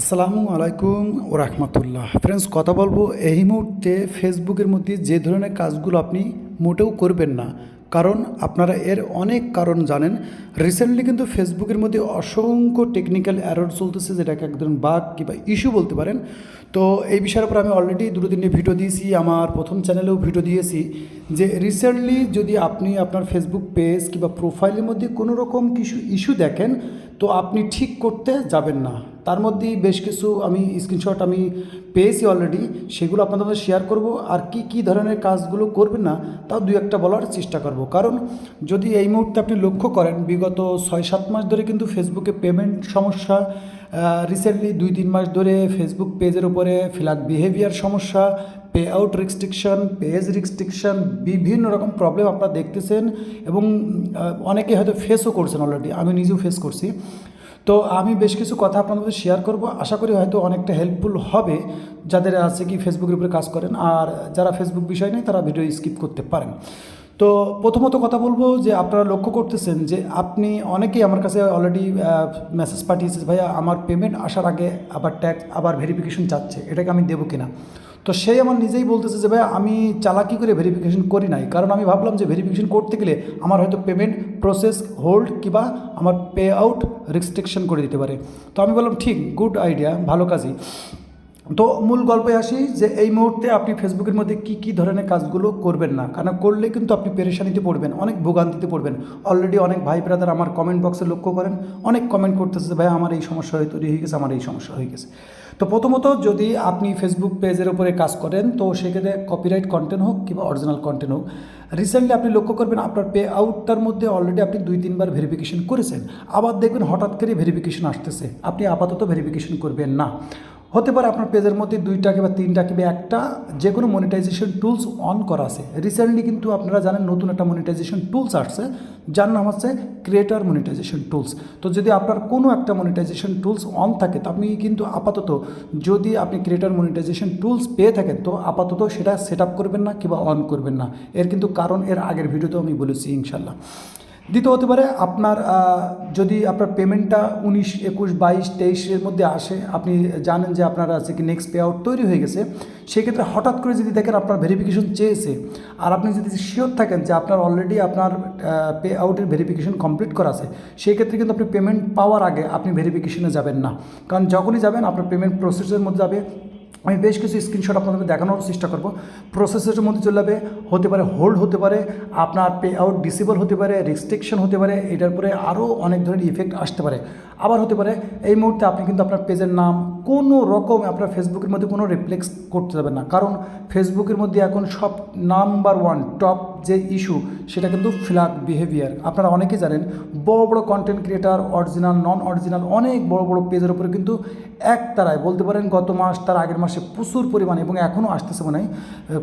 আসসালামু আলাইকুম ও রাহমাতুল্লাহ। ফ্রেন্ডস কথা বলব, এই মুহূর্তে ফেসবুকের মধ্যে যে ধরনের কাজগুলো আপনি মোটেও করবেন না, কারণ আপনারা এর অনেক কারণ জানেন। রিসেন্টলি কিন্তু ফেসবুকের মধ্যে অসংখ্য টেকনিক্যাল অ্যারর চলতেছে যেটাকে একদম বাঘ কিংবা ইস্যু বলতে পারেন। তো এই বিষয়ের উপর আমি অলরেডি দুটো দিনে ভিডিও দিয়েছি, আমার প্রথম চ্যানেলেও ভিডিও দিয়েছি, যে রিসেন্টলি যদি আপনি আপনার ফেসবুক পেজ কিংবা প্রোফাইলের মধ্যে কোনো রকম কিছু ইস্যু দেখেন তো আপনি ঠিক করতে যাবেন না। তার মধ্যেই বেশ কিছু আমি স্ক্রিনশট আমি পেয়েছি অলরেডি সেগুলো আপনাদের মধ্যে শেয়ার করব। আর কি কি ধরনের কাজগুলো করবেন না, তাও দু একটা বলার চেষ্টা করব। কারণ যদি এই মুহূর্তে আপনি লক্ষ্য করেন, বিগত ছয় সাত মাস ধরে কিন্তু ফেসবুকে পেমেন্ট সমস্যা রিসেন্টলি দুই তিন মাস ধরে ফেসবুক পেজের উপরে ফিলাক বিহেভিয়ার সমস্যা pay out restriction page restriction বিভিন্ন রকম প্রবলেম আপনারা দেখতেছেন এবং অনেকে হয়তো ফেসও করছেন অলরেডি আমি নিজেও ফেস করছি। তো আমি বেশ কিছু কথা আপনাদের শেয়ার করব। আশা করি হয়তো অনেকটা হেল্পফুল হবে যাদের আছে কি ফেসবুকের উপরে কাজ করেন, আর যারা ফেসবুক বিষয় নেই তারা ভিডিও স্কিপ করতে পারেন। তো প্রথমত কথা বলব যে আপনারা লক্ষ্য করতেছেন যে আপনি অনেকেই আমার কাছে অলরেডি মেসেজ পাঠিয়েছে, ভাইয়া, আমার পেমেন্ট আসার আগে আবার ট্যাক্স আবার ভেরিফিকেশন চাচ্ছে, এটাকে আমি দেবো কিনা? তো সেই আমার নিজেই বলতেছে যে ভাই আমি চালাকি করে ভেরিফিকেশন করি নাই, কারণ আমি ভাবলাম যে ভেরিফিকেশন করতে গেলে আমার হয়তো পেমেন্ট প্রসেস হোল্ড কিংবা আমার পে আউট রেস্ট্রিকশন করে দিতে পারে। তো আমি বললাম, ঠিক গুড আইডিয়া ভালো কাজই। তো মূল গল্পে আসি যে এই মুহূর্তে আপনি ফেসবুকের মধ্যে কি কি ধরনের কাজগুলো করবেন না কারণ করলে কিন্তু আপনি পেরেশানিতে পড়বেন, অনেক ভোগান্তিতে পড়বেন। অলরেডি অনেক ভাই ব্রাদার আমার কমেন্ট বক্সে লক্ষ্য করেন, অনেক কমেন্ট করতেছে ভাই আমার এই সমস্যা হয়ে তৈরি হয়ে গেছে, আমার এই সমস্যা হয়ে গেছে। তো প্রথমত যদি আপনি ফেসবুক পেজের উপরে কাজ করেন, তো সেক্ষেত্রে কপিরাইট কন্টেন্ট হোক কিংবা অরিজিনাল কন্টেন্ট হোক রিসেন্টলি আপনি লক্ষ্য করবেন আপনার পে আউটটার মধ্যে অলরেডি আপনি দুই, তিনবার ভেরিফিকেশন করেছেন। আবার দেখবেন হঠাৎ করে ভেরিফিকেশন আসতেছে, আপনি আপাতত ভেরিফিকেশন করবেন না। হতে পারে আপনার পেজের মধ্যে দুইটা কিংবা তিনটা কিংবা একটা যে কোনো মনিটাইজেশন টুলস অন করা আছে। রিসেন্টলি কিন্তু আপনারা জানেন নতুন একটা মনিটাইজেশন টুলস আসছে, যার নাম হচ্ছে ক্রিয়েটার মনিটাইজেশন টুলস তো যদি আপনার কোনো একটা মনিটাইজেশন টুলস অন থাকে, তো আপনি কিন্তু আপাতত যদি আপনি ক্রিয়েটার মনিটাইজেশন টুলস পেয়ে থাকেন, তো আপাতত সেটা সেট করবেন না কিংবা অন করবেন না। এর কিন্তু কারণ এর আগের ভিডিওতেও আমি বলেছি ইনশাল্লাহ দ্বিতীয় হতে পারে আপনার যদি আপনার পেমেন্টটা উনিশ, একুশ, বাইশ তেইশের মধ্যে আসে, আপনি জানেন যে আপনার আছে কি নেক্সট পে আউট তৈরি হয়ে গেছে, সেক্ষেত্রে হঠাৎ করে যদি দেখেন আপনার ভেরিফিকেশন চেয়েছে, আর আপনি যদি শিওর থাকেন যে আপনার অলরেডি আপনার পে আউটের ভেরিফিকেশন কমপ্লিট করা আছে সেই ক্ষেত্রে কিন্তু আপনি পেমেন্ট পাওয়ার আগে আপনি ভেরিফিকেশনে যাবেন না। কারণ যখনই যাবেন, আপনার পেমেন্ট প্রসেসের মধ্যে যাবে আমি বেশ কিছু স্ক্রিনশট আপনাদের দেখানোর চেষ্টা করব। প্রসেসের মধ্যে চলে যাবে, হতে পারে হোল্ড হতে পারে, আপনার পে আউট ডিসেবল হতে পারে রেস্ট্রিকশন হতে পারে, এটার পরে আরও অনেক ধরনের ইফেক্ট আসতে পারে। আবার হতে পারে, এই মুহূর্তে আপনি কিন্তু আপনার পেজের নাম কোনো রকম আপনার ফেসবুকের মধ্যে কোনো রিপ্লেক্স করতে যাবেন না। কারণ ফেসবুকের মধ্যে এখন সব নাম্বার ওয়ান টপ যে ইস্যু সেটা কিন্তু ফ্ল্যাগ বিহেভিয়ার আপনারা অনেকেই জানেন, বড় বড় content creator original non original অনেক বড় বড় পেজের উপরে কিন্তু এক তারায় বলতে পারেন গত মাস, তার আগের মাসে প্রচুর পরিমাণ এবং এখনও আসতেছে মনে হয়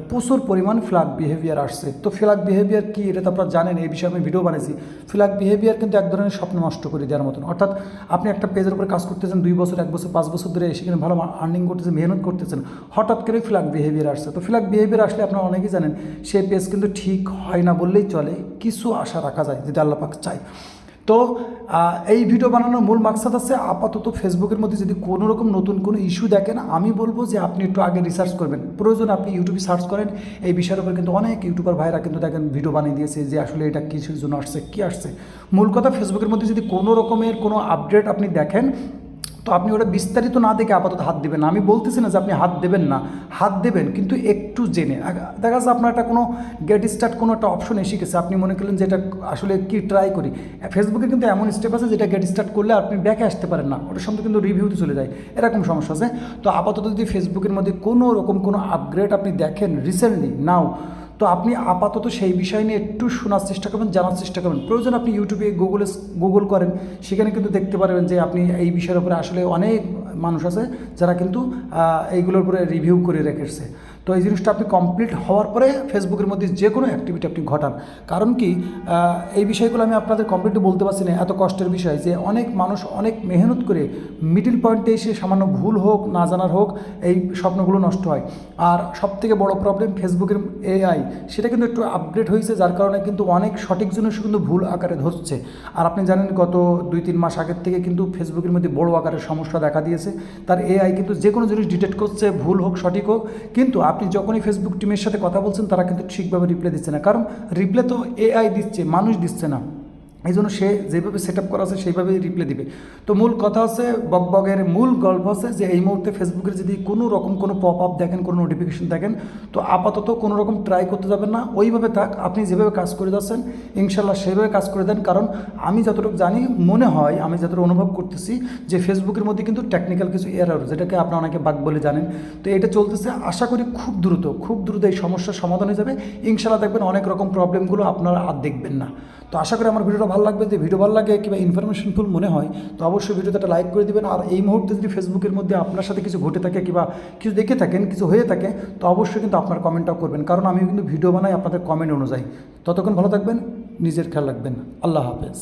প্রচুর পরিমাণ ফ্ল্যাগ বিহেভিয়ার আসছে। তো ফ্ল্যাগ বিহেভিয়ার কি, এটা তো আপনারা জানেন, এই বিষয়ে আমি ভিডিও বানিয়েছি ফ্ল্যাগ বিহেভিয়ার কিন্তু এক ধরনের স্বপ্ন নষ্ট করে দেওয়ার মতন। অর্থাৎ আপনি একটা পেজের উপরে কাজ করতেছেন দুই বছর, এক বছর, পাঁচ বছর ধরে সেখানে ভালো আর্নিং করতেছেন, মেহনত করতেছেন, হঠাৎ করে ফ্ল্যাগ বিহেভিয়ার আসছে। তো ফ্ল্যাগ বিহেভিয়ার আসলে আপনারা অনেকেই জানেন, সেই পেজ কিন্তু ঠিক হয় না বললেই চলে, কিছু আশা রাখা যায় যেটা আল্লাপাক চায়। তো এই ভিডিও বানানোর মূল মাকসাদ আছে আপাতত ফেসবুকের মধ্যে যদি কোনো রকম নতুন কোনো ইস্যু দেখেন, আমি বলব যে আপনি একটু আগে রিসার্চ করবেন। প্রয়োজন আপনি ইউটিউবে সার্চ করেন, এই বিষয়ের উপর কিন্তু অনেক ইউটিউবার ভাইরা কিন্তু দেখেন ভিডিও বানিয়ে দিয়েছে যে আসলে এটা কিছুর জন্য আসছে, কী আসছে। মূল কথা ফেসবুকের মধ্যে যদি কোনো রকমের কোনো আপডেট আপনি দেখেন তো আপনি ওটা বিস্তারিত না দেখে আপাতত হাত দেবেন না। আমি বলতেছি না যে আপনি হাত দেবেন না, হাত দেবেন, কিন্তু একটু জেনে। দেখা যাচ্ছে আপনার একটা কোনো গেট স্টার্ট কোনো একটা অপশন এসে গেছে। আপনি মনে করলেন যে এটা আসলে কি ট্রাই করি? ফেসবুকে কিন্তু এমন স্টেপ আছে যেটা গেট স্টার্ট করলে আপনি ব্যাকে আসতে পারেন না। ওটার সঙ্গে কিন্তু রিভিউতে চলে যায়। এরকম সমস্যা আছে। তো আপাতত যদি ফেসবুকের মধ্যে কোনো রকম কোনো আপগ্রেড আপনি দেখেন রিসেন্টলি নাও তো আপনি আপাতত সেই বিষয় নিয়ে একটু শোনার চেষ্টা করবেন, জানার চেষ্টা করবেন। প্রয়োজন আপনি ইউটিউবে গুগলে গুগল করেন, সেখানে কিন্তু দেখতে পারবেন যে আপনি এই বিষয়ের উপরে আসলে অনেক মানুষ আছে যারা কিন্তু এইগুলোর উপরে রিভিউ করে রেখেছে। তো এই জিনিসটা আপনি কমপ্লিট হওয়ার পরে ফেসবুকের মধ্যে যে কোনো অ্যাক্টিভিটি আপনি ঘটান। কারণ কি এই বিষয়গুলো আমি আপনাদের কমপ্লিটলি বলতে পারছি না, এত কষ্টের বিষয় যে অনেক মানুষ অনেক মেহনত করে মিডিল পয়েন্টে এসে সামান্য ভুল হোক, না জানার হোক, এই স্বপ্নগুলো নষ্ট হয়। আর সব থেকে বড় প্রবলেম ফেসবুকের এআই সেটা কিন্তু একটু আপগ্রেড হয়েছে, যার কারণে কিন্তু অনেক সঠিক জিনিস কিন্তু ভুল আকারে ধরছে। আর আপনি জানেন, গত দুই তিন মাস আগের থেকে কিন্তু ফেসবুকের মধ্যে বড় আকারের সমস্যা দেখা দিয়েছে। তার এআই কিন্তু যে কোনো জিনিস ডিটেক্ট করছে, ভুল হোক, সঠিক হোক, কিন্তু আপনি যখনই ফেসবুক টিমের সাথে কথা বলছেন, তারা কিন্তু ঠিকভাবে রিপ্লাই দিচ্ছে না। কারণ রিপ্লাই তো এআই দিচ্ছে, মানুষ দিচ্ছে না। এই জন্য সে যেভাবে সেট করা আছে, সেইভাবেই রিপ্লাই দিবে। তো মূল কথা হচ্ছে বকবগের মূল গল্প হচ্ছে যে, এই মুহূর্তে ফেসবুকের যদি কোনো রকম কোনো পপ আপ দেখেন, কোনো নোটিফিকেশন দেখেন, তো আপাতত কোনো রকম ট্রাই করতে যাবেন না। ওইভাবে থাক, আপনি যেভাবে কাজ করে যাচ্ছেন, ইনশাল্লাহ সেইভাবে কাজ করে দেন। কারণ আমি যতটুকু জানি, মনে হয়, আমি যতটুকু অনুভব করতেছি যে ফেসবুকের মধ্যে কিন্তু টেকনিক্যাল কিছু এরার যেটাকে আপনারা অনেকে বাগ বলে জানেন। তো এটা চলতেছে, আশা করি খুব দ্রুত খুব দ্রুত এই সমস্যার সমাধান হয়ে যাবে। ইনশাল্লাহ দেখবেন অনেক রকম প্রবলেমগুলো আপনারা আর দেখবেন না। তো আশা করি আমার ভিডিওটা ভালো লাগবে, যদি ভিডিও ভালো লাগে কিংবা ইনফরমেশনফুল মনে হয়, তো অবশ্যই ভিডিওতে একটা লাইক করে দেবেন। আর এই মুহূর্তে যদি ফেসবুকের মধ্যে আপনার সাথে কিছু ঘটে থাকে কিংবা কিছু দেখে থাকেন, কিছু হয়ে থাকে, তো অবশ্যই কিন্তু আপনার কমেন্টটাও করবেন। কারণ আমি কিন্তু ভিডিও বানাই আপনাদের কমেন্ট অনুযায়ী। ততক্ষণ ভালো থাকবেন, নিজের খেয়াল রাখবেন। আল্লাহ হাফেজ।